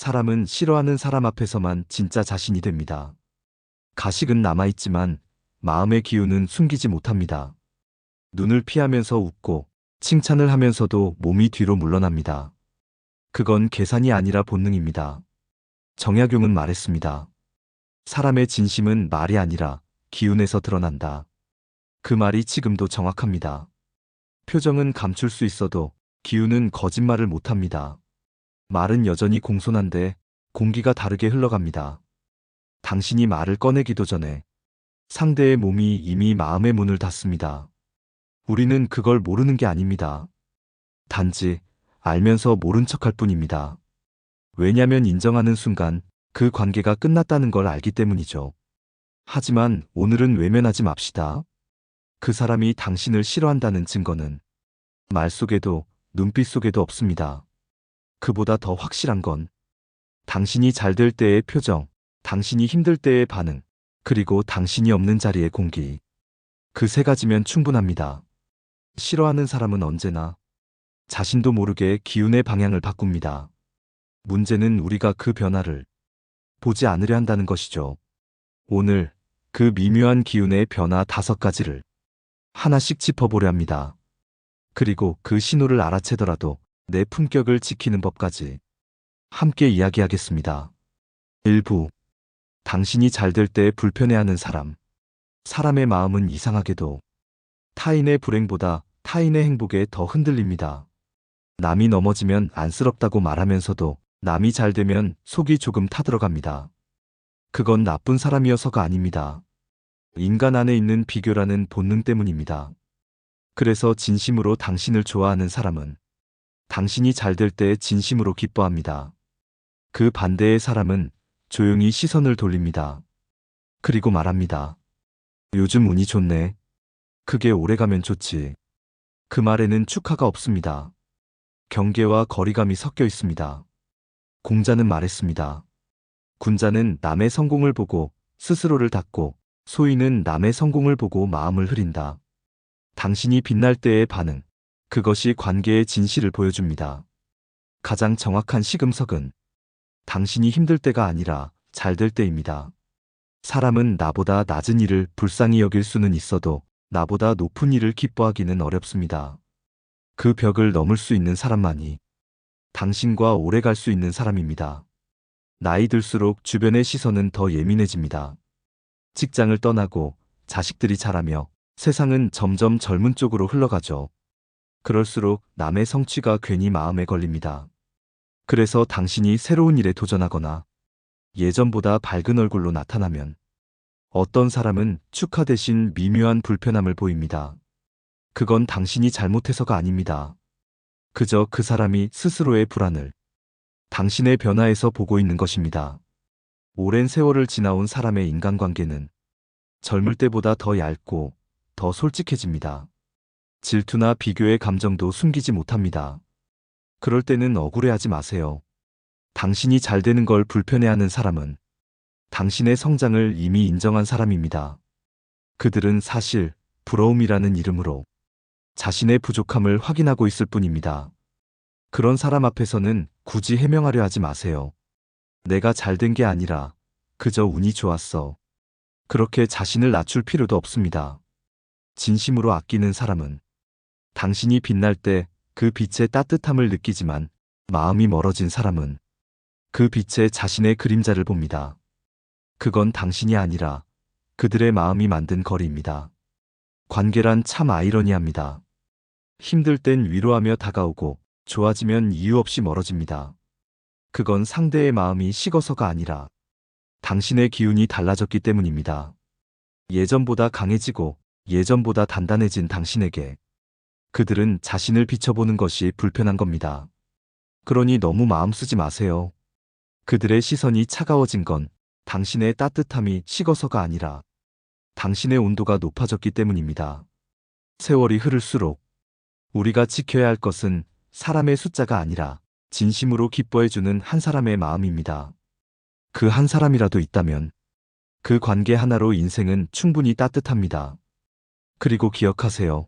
사람은 싫어하는 사람 앞에서만 진짜 자신이 됩니다. 가식은 남아있지만 마음의 기운은 숨기지 못합니다. 눈을 피하면서 웃고 칭찬을 하면서도 몸이 뒤로 물러납니다. 그건 계산이 아니라 본능입니다. 정약용은 말했습니다. 사람의 진심은 말이 아니라 기운에서 드러난다. 그 말이 지금도 정확합니다. 표정은 감출 수 있어도 기운은 거짓말을 못합니다. 말은 여전히 공손한데 공기가 다르게 흘러갑니다. 당신이 말을 꺼내기도 전에 상대의 몸이 이미 마음의 문을 닫습니다. 우리는 그걸 모르는 게 아닙니다. 단지 알면서 모른 척할 뿐입니다. 왜냐면 인정하는 순간 그 관계가 끝났다는 걸 알기 때문이죠. 하지만 오늘은 외면하지 맙시다. 그 사람이 당신을 싫어한다는 증거는 말 속에도 눈빛 속에도 없습니다. 그보다 더 확실한 건 당신이 잘 될 때의 표정, 당신이 힘들 때의 반응, 그리고 당신이 없는 자리의 공기. 그 세 가지면 충분합니다. 싫어하는 사람은 언제나 자신도 모르게 기운의 방향을 바꿉니다. 문제는 우리가 그 변화를 보지 않으려 한다는 것이죠. 오늘 그 미묘한 기운의 변화 다섯 가지를 하나씩 짚어보려 합니다. 그리고 그 신호를 알아채더라도 내 품격을 지키는 법까지 함께 이야기하겠습니다. 일부 당신이 잘 될 때 불편해하는 사람. 사람의 마음은 이상하게도 타인의 불행보다 타인의 행복에 더 흔들립니다. 남이 넘어지면 안쓰럽다고 말하면서도 남이 잘 되면 속이 조금 타들어갑니다. 그건 나쁜 사람이어서가 아닙니다. 인간 안에 있는 비교라는 본능 때문입니다. 그래서 진심으로 당신을 좋아하는 사람은 당신이 잘 될때 진심으로 기뻐합니다. 그 반대의 사람은 조용히 시선을 돌립니다. 그리고 말합니다. 요즘 운이 좋네. 그게 오래가면 좋지. 그 말에는 축하가 없습니다. 경계와 거리감이 섞여 있습니다. 공자는 말했습니다. 군자는 남의 성공을 보고 스스로를 닫고 소인은 남의 성공을 보고 마음을 흐린다. 당신이 빛날 때의 반응, 그것이 관계의 진실을 보여줍니다. 가장 정확한 시금석은 당신이 힘들 때가 아니라 잘 될 때입니다. 사람은 나보다 낮은 일을 불쌍히 여길 수는 있어도 나보다 높은 일을 기뻐하기는 어렵습니다. 그 벽을 넘을 수 있는 사람만이 당신과 오래 갈 수 있는 사람입니다. 나이 들수록 주변의 시선은 더 예민해집니다. 직장을 떠나고 자식들이 자라며 세상은 점점 젊은 쪽으로 흘러가죠. 그럴수록 남의 성취가 괜히 마음에 걸립니다. 그래서 당신이 새로운 일에 도전하거나 예전보다 밝은 얼굴로 나타나면 어떤 사람은 축하 대신 미묘한 불편함을 보입니다. 그건 당신이 잘못해서가 아닙니다. 그저 그 사람이 스스로의 불안을 당신의 변화에서 보고 있는 것입니다. 오랜 세월을 지나온 사람의 인간관계는 젊을 때보다 더 얇고 더 솔직해집니다. 질투나 비교의 감정도 숨기지 못합니다. 그럴 때는 억울해하지 마세요. 당신이 잘 되는 걸 불편해하는 사람은 당신의 성장을 이미 인정한 사람입니다. 그들은 사실 부러움이라는 이름으로 자신의 부족함을 확인하고 있을 뿐입니다. 그런 사람 앞에서는 굳이 해명하려 하지 마세요. 내가 잘 된 게 아니라 그저 운이 좋았어. 그렇게 자신을 낮출 필요도 없습니다. 진심으로 아끼는 사람은 당신이 빛날 때 그 빛의 따뜻함을 느끼지만 마음이 멀어진 사람은 그 빛에 자신의 그림자를 봅니다. 그건 당신이 아니라 그들의 마음이 만든 거리입니다. 관계란 참 아이러니합니다. 힘들 땐 위로하며 다가오고 좋아지면 이유 없이 멀어집니다. 그건 상대의 마음이 식어서가 아니라 당신의 기운이 달라졌기 때문입니다. 예전보다 강해지고 예전보다 단단해진 당신에게 그들은 자신을 비춰보는 것이 불편한 겁니다. 그러니 너무 마음 쓰지 마세요. 그들의 시선이 차가워진 건 당신의 따뜻함이 식어서가 아니라 당신의 온도가 높아졌기 때문입니다. 세월이 흐를수록 우리가 지켜야 할 것은 사람의 숫자가 아니라 진심으로 기뻐해주는 한 사람의 마음입니다. 그 한 사람이라도 있다면 그 관계 하나로 인생은 충분히 따뜻합니다. 그리고 기억하세요.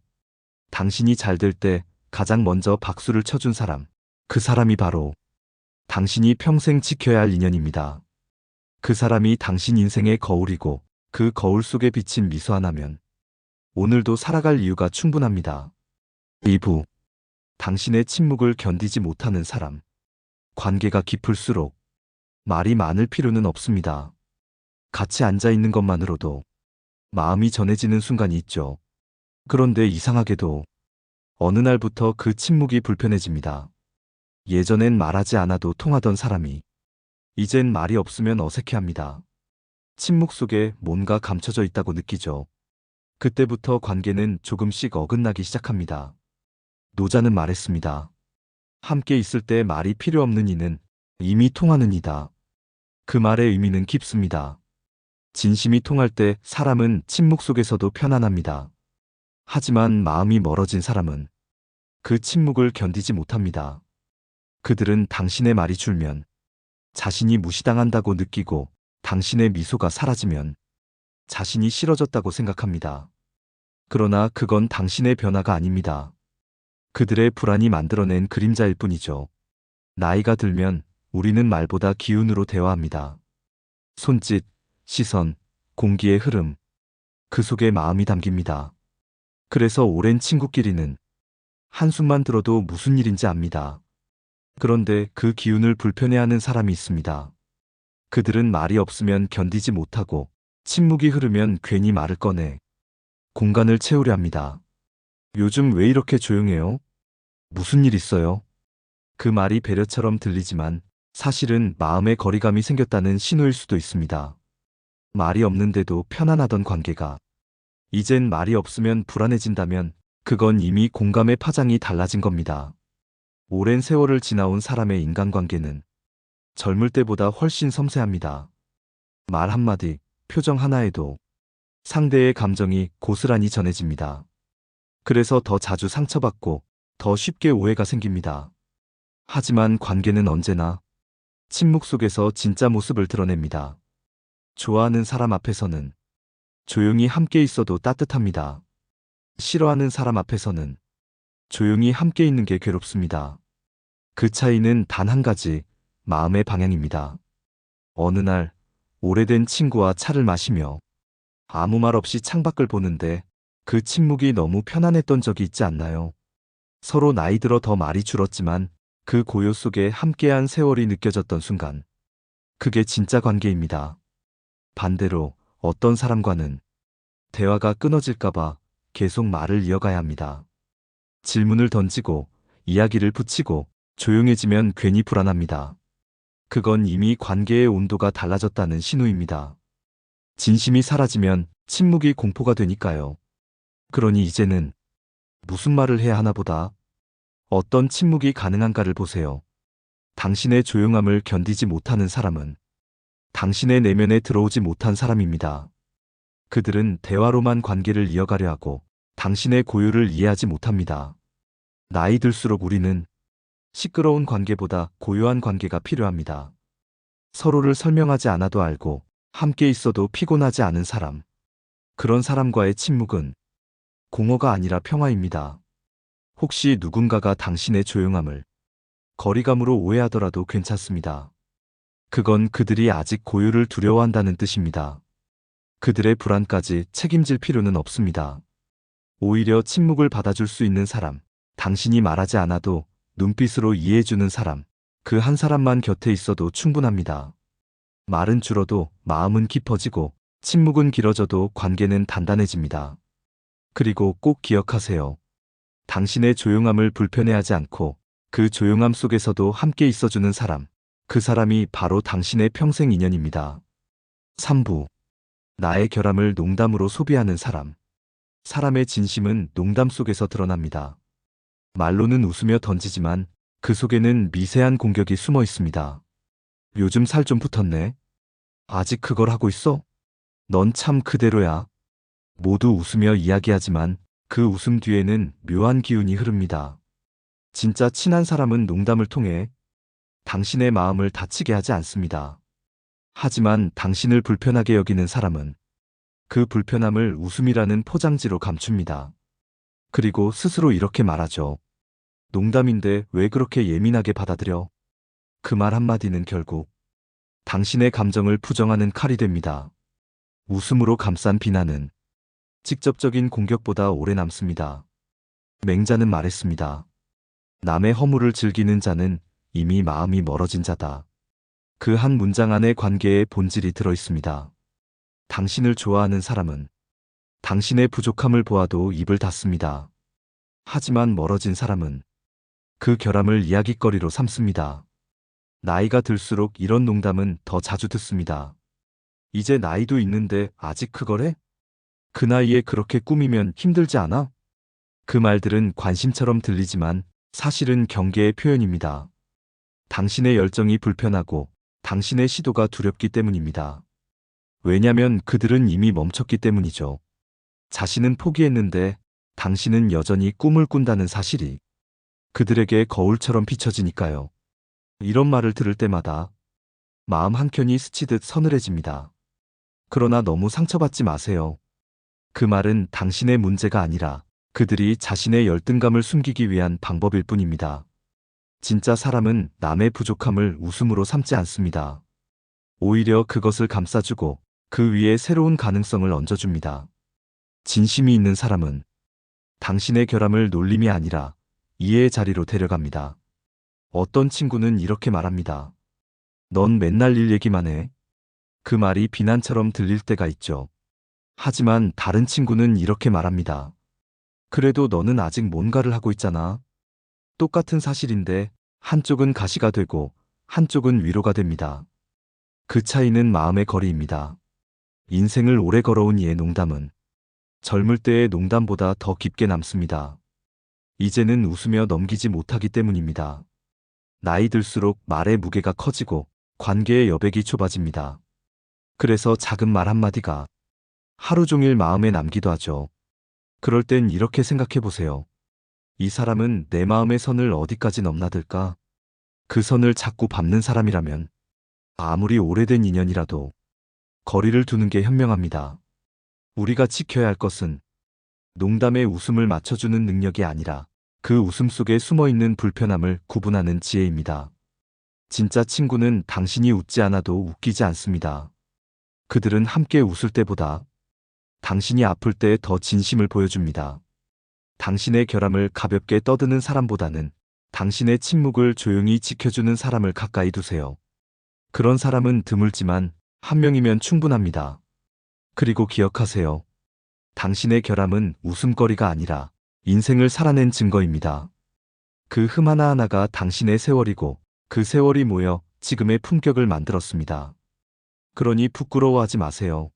당신이 잘 될 때 가장 먼저 박수를 쳐준 사람, 그 사람이 바로 당신이 평생 지켜야 할 인연입니다. 그 사람이 당신 인생의 거울이고 그 거울 속에 비친 미소 하나면 오늘도 살아갈 이유가 충분합니다. 2부 당신의 침묵을 견디지 못하는 사람 관계가 깊을수록 말이 많을 필요는 없습니다. 같이 앉아 있는 것만으로도 마음이 전해지는 순간이 있죠. 그런데 이상하게도 어느 날부터 그 침묵이 불편해집니다. 예전엔 말하지 않아도 통하던 사람이 이젠 말이 없으면 어색해합니다. 침묵 속에 뭔가 감춰져 있다고 느끼죠. 그때부터 관계는 조금씩 어긋나기 시작합니다. 노자는 말했습니다. 함께 있을 때 말이 필요 없는 이는 이미 통하는 이다. 그 말의 의미는 깊습니다. 진심이 통할 때 사람은 침묵 속에서도 편안합니다. 하지만 마음이 멀어진 사람은 그 침묵을 견디지 못합니다. 그들은 당신의 말이 줄면 자신이 무시당한다고 느끼고 당신의 미소가 사라지면 자신이 싫어졌다고 생각합니다. 그러나 그건 당신의 변화가 아닙니다. 그들의 불안이 만들어낸 그림자일 뿐이죠. 나이가 들면 우리는 말보다 기운으로 대화합니다. 손짓, 시선, 공기의 흐름, 그 속에 마음이 담깁니다. 그래서 오랜 친구끼리는 한숨만 들어도 무슨 일인지 압니다. 그런데 그 기운을 불편해하는 사람이 있습니다. 그들은 말이 없으면 견디지 못하고 침묵이 흐르면 괜히 말을 꺼내 공간을 채우려 합니다. 요즘 왜 이렇게 조용해요? 무슨 일 있어요? 그 말이 배려처럼 들리지만 사실은 마음의 거리감이 생겼다는 신호일 수도 있습니다. 말이 없는데도 편안하던 관계가 이젠 말이 없으면 불안해진다면 그건 이미 공감의 파장이 달라진 겁니다. 오랜 세월을 지나온 사람의 인간관계는 젊을 때보다 훨씬 섬세합니다. 말 한마디, 표정 하나에도 상대의 감정이 고스란히 전해집니다. 그래서 더 자주 상처받고 더 쉽게 오해가 생깁니다. 하지만 관계는 언제나 침묵 속에서 진짜 모습을 드러냅니다. 좋아하는 사람 앞에서는 조용히 함께 있어도 따뜻합니다. 싫어하는 사람 앞에서는 조용히 함께 있는 게 괴롭습니다. 그 차이는 단 한 가지, 마음의 방향입니다. 어느 날, 오래된 친구와 차를 마시며 아무 말 없이 창밖을 보는데 그 침묵이 너무 편안했던 적이 있지 않나요? 서로 나이 들어 더 말이 줄었지만 그 고요 속에 함께한 세월이 느껴졌던 순간. 그게 진짜 관계입니다. 반대로 어떤 사람과는 대화가 끊어질까봐 계속 말을 이어가야 합니다. 질문을 던지고 이야기를 붙이고 조용해지면 괜히 불안합니다. 그건 이미 관계의 온도가 달라졌다는 신호입니다. 진심이 사라지면 침묵이 공포가 되니까요. 그러니 이제는 무슨 말을 해야 하나 보다. 어떤 침묵이 가능한가를 보세요. 당신의 조용함을 견디지 못하는 사람은 당신의 내면에 들어오지 못한 사람입니다. 그들은 대화로만 관계를 이어가려 하고 당신의 고유를 이해하지 못합니다. 나이 들수록 우리는 시끄러운 관계보다 고요한 관계가 필요합니다. 서로를 설명하지 않아도 알고 함께 있어도 피곤하지 않은 사람. 그런 사람과의 침묵은 공허가 아니라 평화입니다. 혹시 누군가가 당신의 조용함을 거리감으로 오해하더라도 괜찮습니다. 그건 그들이 아직 고요를 두려워한다는 뜻입니다. 그들의 불안까지 책임질 필요는 없습니다. 오히려 침묵을 받아줄 수 있는 사람, 당신이 말하지 않아도 눈빛으로 이해해주는 사람, 그 한 사람만 곁에 있어도 충분합니다. 말은 줄어도 마음은 깊어지고 침묵은 길어져도 관계는 단단해집니다. 그리고 꼭 기억하세요. 당신의 조용함을 불편해하지 않고 그 조용함 속에서도 함께 있어주는 사람, 그 사람이 바로 당신의 평생 인연입니다. 3부. 나의 결함을 농담으로 소비하는 사람. 사람의 진심은 농담 속에서 드러납니다. 말로는 웃으며 던지지만 그 속에는 미세한 공격이 숨어 있습니다. 요즘 살 좀 붙었네. 아직 그걸 하고 있어? 넌 참 그대로야. 모두 웃으며 이야기하지만 그 웃음 뒤에는 묘한 기운이 흐릅니다. 진짜 친한 사람은 농담을 통해 당신의 마음을 다치게 하지 않습니다. 하지만 당신을 불편하게 여기는 사람은 그 불편함을 웃음이라는 포장지로 감춥니다. 그리고 스스로 이렇게 말하죠. 농담인데 왜 그렇게 예민하게 받아들여? 그 말 한마디는 결국 당신의 감정을 부정하는 칼이 됩니다. 웃음으로 감싼 비난은 직접적인 공격보다 오래 남습니다. 맹자는 말했습니다. 남의 허물을 즐기는 자는 이미 마음이 멀어진 자다. 그 한 문장 안에 관계의 본질이 들어 있습니다. 당신을 좋아하는 사람은 당신의 부족함을 보아도 입을 닫습니다. 하지만 멀어진 사람은 그 결함을 이야깃거리로 삼습니다. 나이가 들수록 이런 농담은 더 자주 듣습니다. 이제 나이도 있는데 아직 그거래? 그 나이에 그렇게 꾸미면 힘들지 않아? 그 말들은 관심처럼 들리지만 사실은 경계의 표현입니다. 당신의 열정이 불편하고 당신의 시도가 두렵기 때문입니다. 왜냐면 그들은 이미 멈췄기 때문이죠. 자신은 포기했는데 당신은 여전히 꿈을 꾼다는 사실이 그들에게 거울처럼 비춰지니까요. 이런 말을 들을 때마다 마음 한켠이 스치듯 서늘해집니다. 그러나 너무 상처받지 마세요. 그 말은 당신의 문제가 아니라 그들이 자신의 열등감을 숨기기 위한 방법일 뿐입니다. 진짜 사람은 남의 부족함을 웃음으로 삼지 않습니다. 오히려 그것을 감싸주고 그 위에 새로운 가능성을 얹어줍니다. 진심이 있는 사람은 당신의 결함을 놀림이 아니라 이해의 자리로 데려갑니다. 어떤 친구는 이렇게 말합니다. 넌 맨날 일 얘기만 해. 그 말이 비난처럼 들릴 때가 있죠. 하지만 다른 친구는 이렇게 말합니다. 그래도 너는 아직 뭔가를 하고 있잖아. 똑같은 사실인데 한쪽은 가시가 되고 한쪽은 위로가 됩니다. 그 차이는 마음의 거리입니다. 인생을 오래 걸어온 이의 농담은 젊을 때의 농담보다 더 깊게 남습니다. 이제는 웃으며 넘기지 못하기 때문입니다. 나이 들수록 말의 무게가 커지고 관계의 여백이 좁아집니다. 그래서 작은 말 한마디가 하루 종일 마음에 남기도 하죠. 그럴 땐 이렇게 생각해 보세요. 이 사람은 내 마음의 선을 어디까지 넘나들까? 그 선을 자꾸 밟는 사람이라면 아무리 오래된 인연이라도 거리를 두는 게 현명합니다. 우리가 지켜야 할 것은 농담에 웃음을 맞춰주는 능력이 아니라 그 웃음 속에 숨어 있는 불편함을 구분하는 지혜입니다. 진짜 친구는 당신이 웃지 않아도 웃기지 않습니다. 그들은 함께 웃을 때보다 당신이 아플 때 더 진심을 보여줍니다. 당신의 결함을 가볍게 떠드는 사람보다는 당신의 침묵을 조용히 지켜주는 사람을 가까이 두세요. 그런 사람은 드물지만 한 명이면 충분합니다. 그리고 기억하세요. 당신의 결함은 웃음거리가 아니라 인생을 살아낸 증거입니다. 그 흠 하나하나가 당신의 세월이고 그 세월이 모여 지금의 품격을 만들었습니다. 그러니 부끄러워하지 마세요.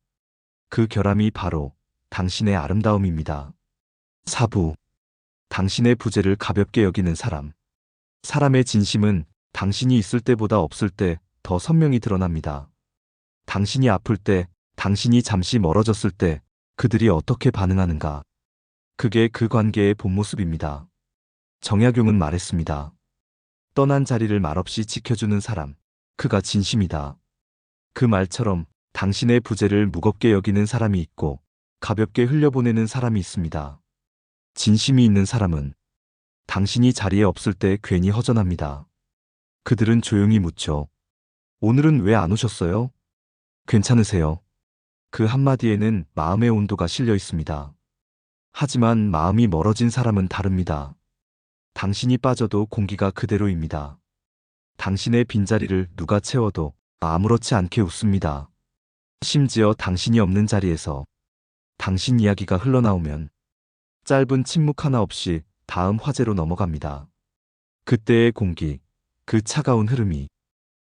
그 결함이 바로 당신의 아름다움입니다. 사부. 당신의 부재를 가볍게 여기는 사람. 사람의 진심은 당신이 있을 때보다 없을 때 더 선명히 드러납니다. 당신이 아플 때, 당신이 잠시 멀어졌을 때 그들이 어떻게 반응하는가. 그게 그 관계의 본 모습입니다. 정약용은 말했습니다. 떠난 자리를 말없이 지켜주는 사람, 그가 진심이다. 그 말처럼 당신의 부재를 무겁게 여기는 사람이 있고 가볍게 흘려보내는 사람이 있습니다. 진심이 있는 사람은 당신이 자리에 없을 때 괜히 허전합니다. 그들은 조용히 묻죠. 오늘은 왜 안 오셨어요? 괜찮으세요? 그 한마디에는 마음의 온도가 실려 있습니다. 하지만 마음이 멀어진 사람은 다릅니다. 당신이 빠져도 공기가 그대로입니다. 당신의 빈자리를 누가 채워도 아무렇지 않게 웃습니다. 심지어 당신이 없는 자리에서 당신 이야기가 흘러나오면 짧은 침묵 하나 없이 다음 화제로 넘어갑니다. 그때의 공기, 그 차가운 흐름이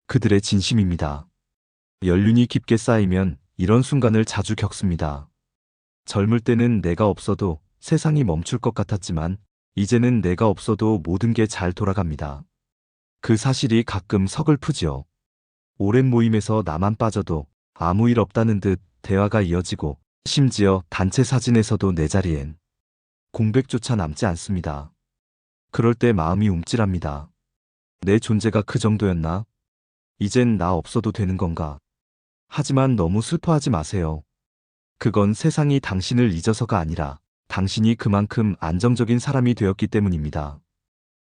그들의 진심입니다. 연륜이 깊게 쌓이면 이런 순간을 자주 겪습니다. 젊을 때는 내가 없어도 세상이 멈출 것 같았지만 이제는 내가 없어도 모든 게 잘 돌아갑니다. 그 사실이 가끔 서글프지요. 오랜 모임에서 나만 빠져도 아무 일 없다는 듯 대화가 이어지고 심지어 단체 사진에서도 내 자리엔 공백조차 남지 않습니다. 그럴 때 마음이 움찔합니다. 내 존재가 그 정도였나? 이젠 나 없어도 되는 건가? 하지만 너무 슬퍼하지 마세요. 그건 세상이 당신을 잊어서가 아니라 당신이 그만큼 안정적인 사람이 되었기 때문입니다.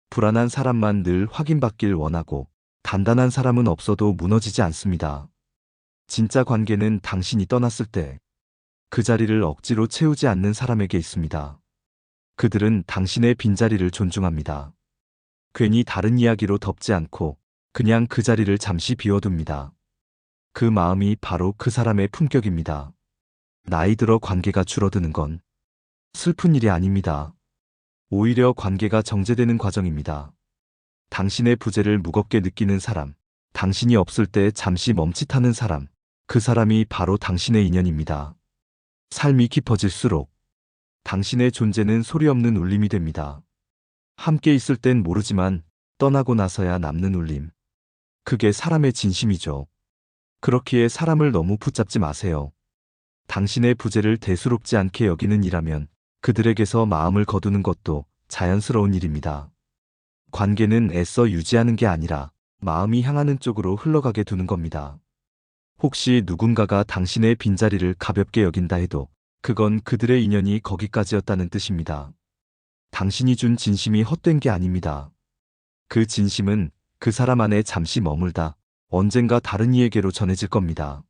불안한 사람만 늘 확인받길 원하고 단단한 사람은 없어도 무너지지 않습니다. 진짜 관계는 당신이 떠났을 때 그 자리를 억지로 채우지 않는 사람에게 있습니다. 그들은 당신의 빈자리를 존중합니다. 괜히 다른 이야기로 덮지 않고 그냥 그 자리를 잠시 비워둡니다. 그 마음이 바로 그 사람의 품격입니다. 나이 들어 관계가 줄어드는 건 슬픈 일이 아닙니다. 오히려 관계가 정제되는 과정입니다. 당신의 부재를 무겁게 느끼는 사람, 당신이 없을 때 잠시 멈칫하는 사람, 그 사람이 바로 당신의 인연입니다. 삶이 깊어질수록 당신의 존재는 소리 없는 울림이 됩니다. 함께 있을 땐 모르지만 떠나고 나서야 남는 울림. 그게 사람의 진심이죠. 그렇기에 사람을 너무 붙잡지 마세요. 당신의 부재를 대수롭지 않게 여기는 일하면 그들에게서 마음을 거두는 것도 자연스러운 일입니다. 관계는 애써 유지하는 게 아니라 마음이 향하는 쪽으로 흘러가게 두는 겁니다. 혹시 누군가가 당신의 빈자리를 가볍게 여긴다 해도 그건 그들의 인연이 거기까지였다는 뜻입니다. 당신이 준 진심이 헛된 게 아닙니다. 그 진심은 그 사람 안에 잠시 머물다 언젠가 다른 이에게로 전해질 겁니다.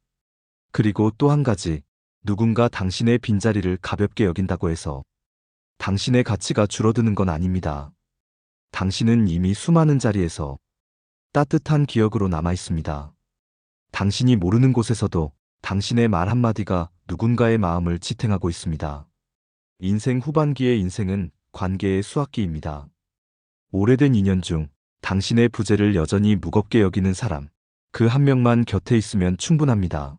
그리고 또 한 가지, 누군가 당신의 빈자리를 가볍게 여긴다고 해서 당신의 가치가 줄어드는 건 아닙니다. 당신은 이미 수많은 자리에서 따뜻한 기억으로 남아 있습니다. 당신이 모르는 곳에서도 당신의 말 한마디가 누군가의 마음을 지탱하고 있습니다. 인생 후반기의 인생은 관계의 수학기입니다. 오래된 인연 중 당신의 부재를 여전히 무겁게 여기는 사람, 그 한 명만 곁에 있으면 충분합니다.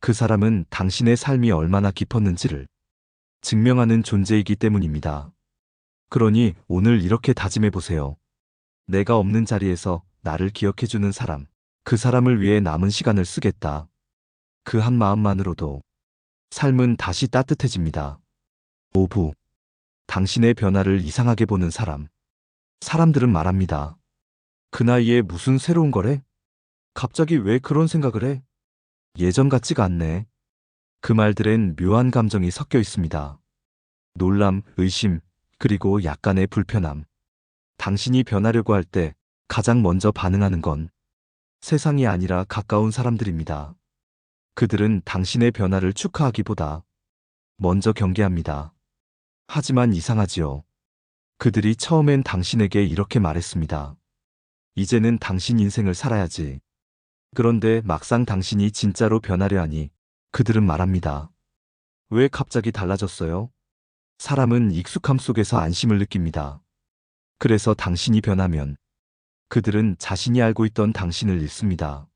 그 사람은 당신의 삶이 얼마나 깊었는지를 증명하는 존재이기 때문입니다. 그러니 오늘 이렇게 다짐해 보세요. 내가 없는 자리에서 나를 기억해주는 사람, 그 사람을 위해 남은 시간을 쓰겠다. 그 한 마음만으로도 삶은 다시 따뜻해집니다. 오부. 당신의 변화를 이상하게 보는 사람. 사람들은 말합니다. 그 나이에 무슨 새로운 거래? 갑자기 왜 그런 생각을 해? 예전 같지가 않네. 그 말들엔 묘한 감정이 섞여 있습니다. 놀람, 의심, 그리고 약간의 불편함. 당신이 변하려고 할 때 가장 먼저 반응하는 건 세상이 아니라 가까운 사람들입니다. 그들은 당신의 변화를 축하하기보다 먼저 경계합니다. 하지만 이상하지요. 그들이 처음엔 당신에게 이렇게 말했습니다. 이제는 당신 인생을 살아야지. 그런데 막상 당신이 진짜로 변하려 하니 그들은 말합니다. 왜 갑자기 달라졌어요? 사람은 익숙함 속에서 안심을 느낍니다. 그래서 당신이 변하면 그들은 자신이 알고 있던 당신을 잃습니다.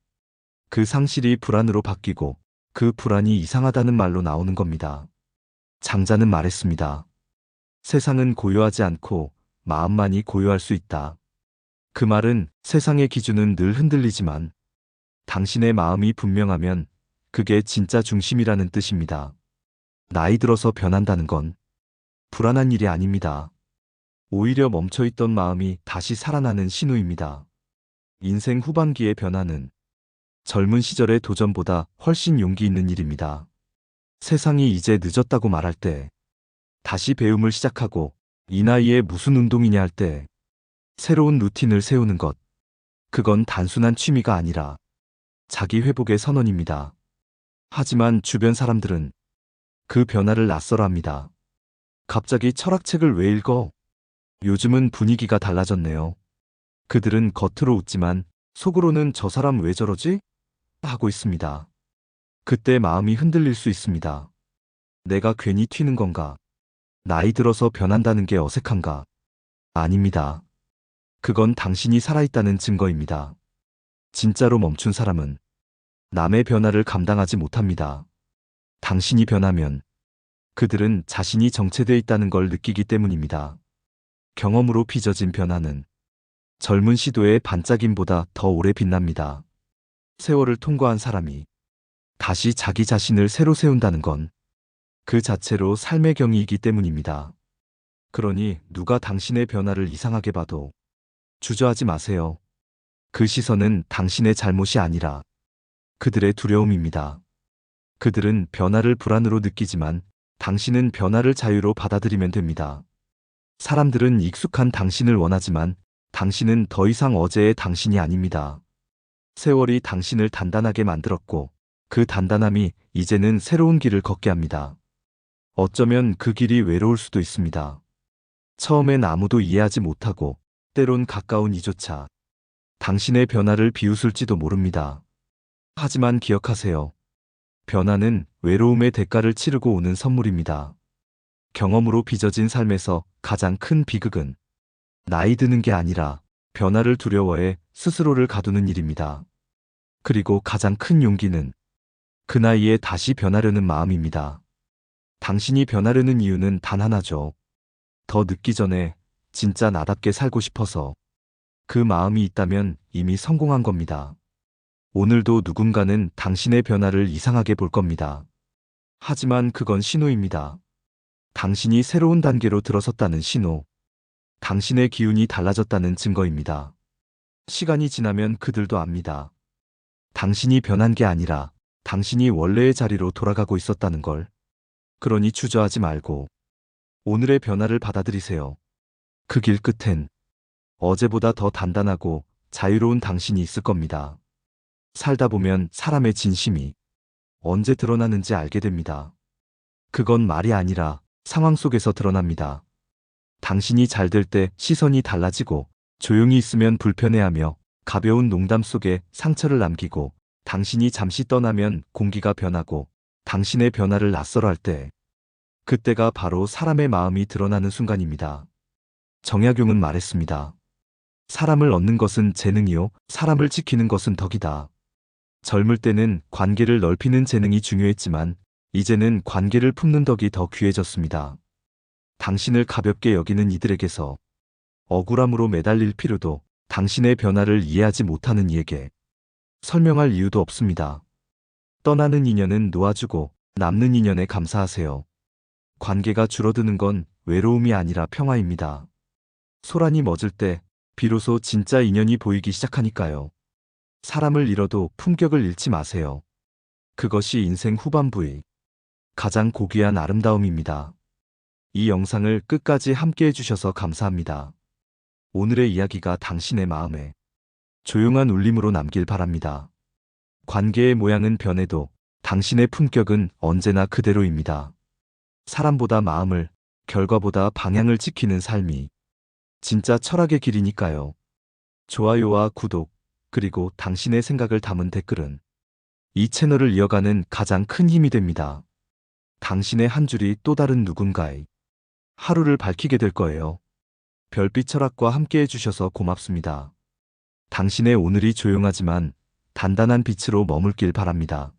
그 상실이 불안으로 바뀌고 그 불안이 이상하다는 말로 나오는 겁니다. 장자는 말했습니다. 세상은 고요하지 않고 마음만이 고요할 수 있다. 그 말은 세상의 기준은 늘 흔들리지만 당신의 마음이 분명하면 그게 진짜 중심이라는 뜻입니다. 나이 들어서 변한다는 건 불안한 일이 아닙니다. 오히려 멈춰있던 마음이 다시 살아나는 신호입니다. 인생 후반기의 변화는 젊은 시절의 도전보다 훨씬 용기 있는 일입니다. 세상이 이제 늦었다고 말할 때, 다시 배움을 시작하고 이 나이에 무슨 운동이냐 할 때, 새로운 루틴을 세우는 것, 그건 단순한 취미가 아니라 자기 회복의 선언입니다. 하지만 주변 사람들은 그 변화를 낯설어 합니다. 갑자기 철학책을 왜 읽어? 요즘은 분위기가 달라졌네요. 그들은 겉으로 웃지만 속으로는 저 사람 왜 저러지? 하고 있습니다. 그때 마음이 흔들릴 수 있습니다. 내가 괜히 튀는 건가? 나이 들어서 변한다는 게 어색한가? 아닙니다. 그건 당신이 살아있다는 증거입니다. 진짜로 멈춘 사람은 남의 변화를 감당하지 못합니다. 당신이 변하면 그들은 자신이 정체되어 있다는 걸 느끼기 때문입니다. 경험으로 빚어진 변화는 젊은 시도의 반짝임보다 더 오래 빛납니다. 세월을 통과한 사람이 다시 자기 자신을 새로 세운다는 건 그 자체로 삶의 경이이기 때문입니다. 그러니 누가 당신의 변화를 이상하게 봐도 주저하지 마세요. 그 시선은 당신의 잘못이 아니라 그들의 두려움입니다. 그들은 변화를 불안으로 느끼지만 당신은 변화를 자유로 받아들이면 됩니다. 사람들은 익숙한 당신을 원하지만 당신은 더 이상 어제의 당신이 아닙니다. 세월이 당신을 단단하게 만들었고 그 단단함이 이제는 새로운 길을 걷게 합니다. 어쩌면 그 길이 외로울 수도 있습니다. 처음엔 아무도 이해하지 못하고 때론 가까운 이조차 당신의 변화를 비웃을지도 모릅니다. 하지만 기억하세요. 변화는 외로움의 대가를 치르고 오는 선물입니다. 경험으로 빚어진 삶에서 가장 큰 비극은 나이 드는 게 아니라 변화를 두려워해 스스로를 가두는 일입니다. 그리고 가장 큰 용기는 그 나이에 다시 변하려는 마음입니다. 당신이 변하려는 이유는 단 하나죠. 더 늦기 전에 진짜 나답게 살고 싶어서 그 마음이 있다면 이미 성공한 겁니다. 오늘도 누군가는 당신의 변화를 이상하게 볼 겁니다. 하지만 그건 신호입니다. 당신이 새로운 단계로 들어섰다는 신호. 당신의 기운이 달라졌다는 증거입니다. 시간이 지나면 그들도 압니다. 당신이 변한 게 아니라 당신이 원래의 자리로 돌아가고 있었다는 걸. 그러니 주저하지 말고 오늘의 변화를 받아들이세요. 그 길 끝엔 어제보다 더 단단하고 자유로운 당신이 있을 겁니다. 살다 보면 사람의 진심이 언제 드러나는지 알게 됩니다. 그건 말이 아니라 상황 속에서 드러납니다. 당신이 잘 될 때 시선이 달라지고 조용히 있으면 불편해하며 가벼운 농담 속에 상처를 남기고 당신이 잠시 떠나면 공기가 변하고 당신의 변화를 낯설어 할 때 그때가 바로 사람의 마음이 드러나는 순간입니다. 정약용은 말했습니다. 사람을 얻는 것은 재능이요, 사람을 지키는 것은 덕이다. 젊을 때는 관계를 넓히는 재능이 중요했지만 이제는 관계를 품는 덕이 더 귀해졌습니다. 당신을 가볍게 여기는 이들에게서 억울함으로 매달릴 필요도 당신의 변화를 이해하지 못하는 이에게 설명할 이유도 없습니다. 떠나는 인연은 놓아주고 남는 인연에 감사하세요. 관계가 줄어드는 건 외로움이 아니라 평화입니다. 소란이 멎을 때 비로소 진짜 인연이 보이기 시작하니까요. 사람을 잃어도 품격을 잃지 마세요. 그것이 인생 후반부의 가장 고귀한 아름다움입니다. 이 영상을 끝까지 함께 해주셔서 감사합니다. 오늘의 이야기가 당신의 마음에 조용한 울림으로 남길 바랍니다. 관계의 모양은 변해도 당신의 품격은 언제나 그대로입니다. 사람보다 마음을, 결과보다 방향을 지키는 삶이 진짜 철학의 길이니까요. 좋아요와 구독, 그리고 당신의 생각을 담은 댓글은 이 채널을 이어가는 가장 큰 힘이 됩니다. 당신의 한 줄이 또 다른 누군가의 하루를 밝히게 될 거예요. 별빛 철학과 함께 해 주셔서 고맙습니다. 당신의 오늘이 조용하지만 단단한 빛으로 머물길 바랍니다.